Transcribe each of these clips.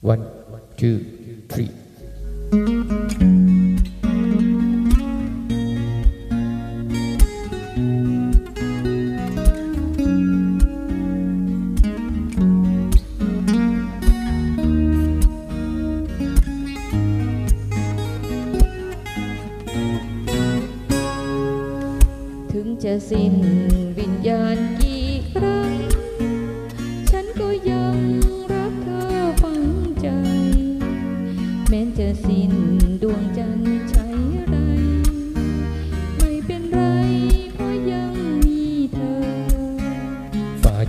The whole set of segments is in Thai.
one two three ถึงจะสิ้น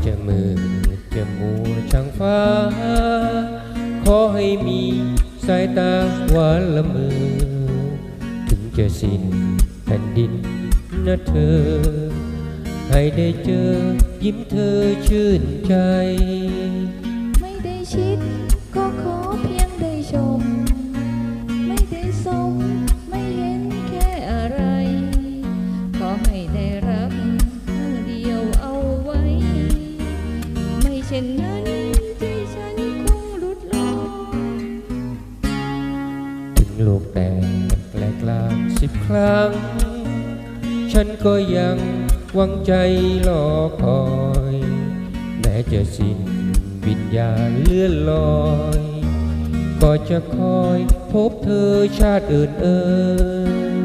จะมือจะมัวช่างฟ้า ขอให้มีสายตาหวานละเมอถึงจะสิ้นแผ่นดินนะเธอ ให้ได้เจอยิ้มเธอชื่นใจ ไม่ได้ชิดก็ขอ ช่นนั้นใจฉันคงหลุดลอถึงโลกแตกแปลกลางสิบครั้ง ฉันก็ยังหวังใจรอคอย แม้จะสิ้นวิญญาณเลื่อนลอย ก็จะคอยพบเธอชาติอื่นเอ่ย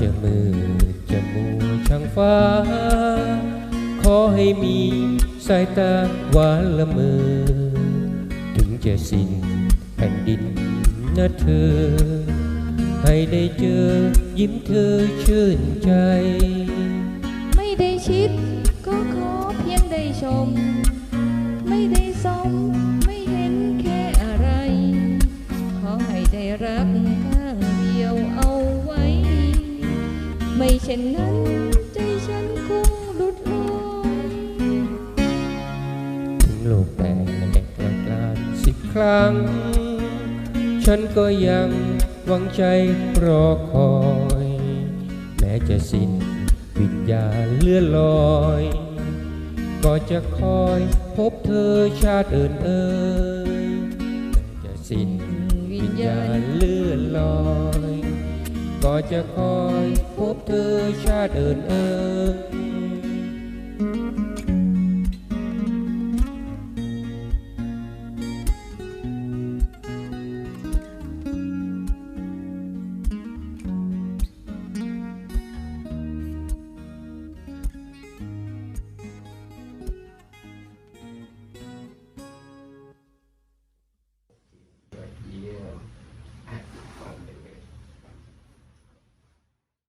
จะมือจะมัวช่างฟ้า ขอให้มีสายตาหวานละเมอ ถึงจะสิ้นแผ่นดินนะเธอ ให้ได้เจอยิ้มเธอชื่นใจ ไม่ได้ชิดก็ขอเพียงได้ชม ไม่ได้สมไม่เห็นแค่อะไร ขอให้ได้รัก ไม่เช่นนั้นใจฉันคงหลุดลอยถึงโลกแตกแปลกลานสิบครั้ง ฉันก็ยังหวังใจรอคอย แม้จะสิ้นวิญญาณเลื่อนลอย ก็จะคอยพบเธอชาติอื่นเอ่ยแม้จะสิ้นวิญญาณเลื่อนลอย ก็จะคอยพบ